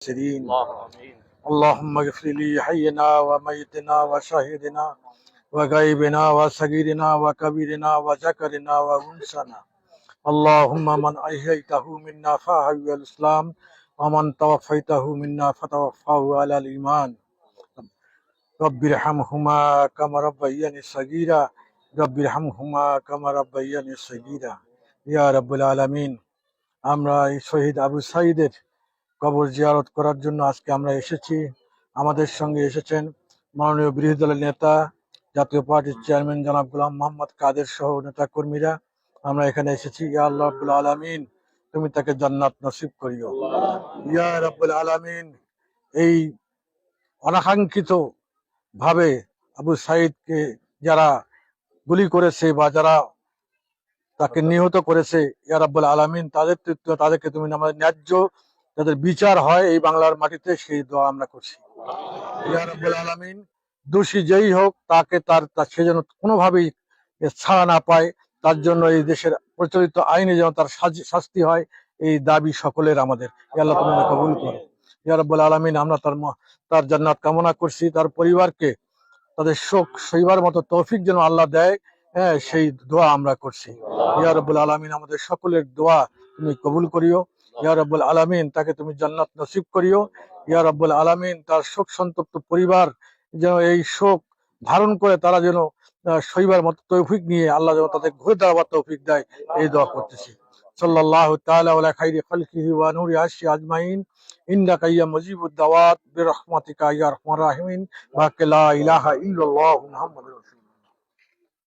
سرين اللهم امين اللهم اغفر لي حينا وميتنا وشهيدنا وغيبنا وصغيرنا وكبيرنا وذكرنا وانسنا اللهم من احييته منا فحي الاسلام ومن توفيته منا فتوفاه على الايمان رب ارحمهما كما ربياني صغيرا رب ارحمهما كما ربياني صغيرا ইয়া রব্বুল আলামিন আমরা এই শহীদ আবু সাইদের কবর জিয়ারত করার জন্য আজকে আমরা এসেছি। আমাদের সঙ্গে এসেছেন মাননীয় বিরোধী দলের নেতা, জাতীয় পার্টির চেয়ারম্যান জনাব গুলাম মোহাম্মদ কাদের সহ নেতা কর্মীরা আমরা এখানে এসেছি। ইয়া আল্লাহ আলামিন, তুমি তাকে জান্নাত নসিব করিও। ইয়া রব্বুল আলামিন, এই অনাকাঙ্ক্ষিত ভাবে আবু সাইদকে যারা গুলি করেছে বা যারা তাকে নিহত করেছে, ইয়া রাব্বুল আলামিন, তাদের তাদেরকে তুমি আমাদের ন্যায্য যাদের বিচার হয় এই বাংলার মাটিতে, সেই দোয়া আমরা করছি। ইয়া রাব্বুল আলামিন, দোষী যেই হোক, তাকে তার সে যেন কোনোভাবেই ছাড়া না পায়। তার জন্য এই দেশের প্রচলিত আইনে যেন তার শাস্তি হয়, এই দাবি সকলের আমাদের। আল্লাহ কবুল করো। ইয়া রাব্বুল আলামিন, আমরা তার তার জান্নাত কামনা করছি। তার পরিবারকে তাদের শোক সইবার মতো তৌফিক যেন আল্লাহ দেয়। হ্যাঁ সেই দোয়া আমরা করছি। ইয়া রব্বুল আলামিন, আমাদের সকলের দোয়া তুমি কবুল করিও। ইয়া রব্বুল আলামিন, তাকে তুমি জান্নাত নসিব করিও। ইয়া রব্বুল আলামিন, তার শোক সন্তপ্ত পরিবার যেন এই শোক ধারণ করে তারা যেন সইবার মতো তৌফিক নিয়ে আল্লাহ যেন তাদের ঘুরে দাঁড়াবার তৌফিক দেয়, এই দোয়া করতেছি। নূরি আরশি আজমাইন। ইয়া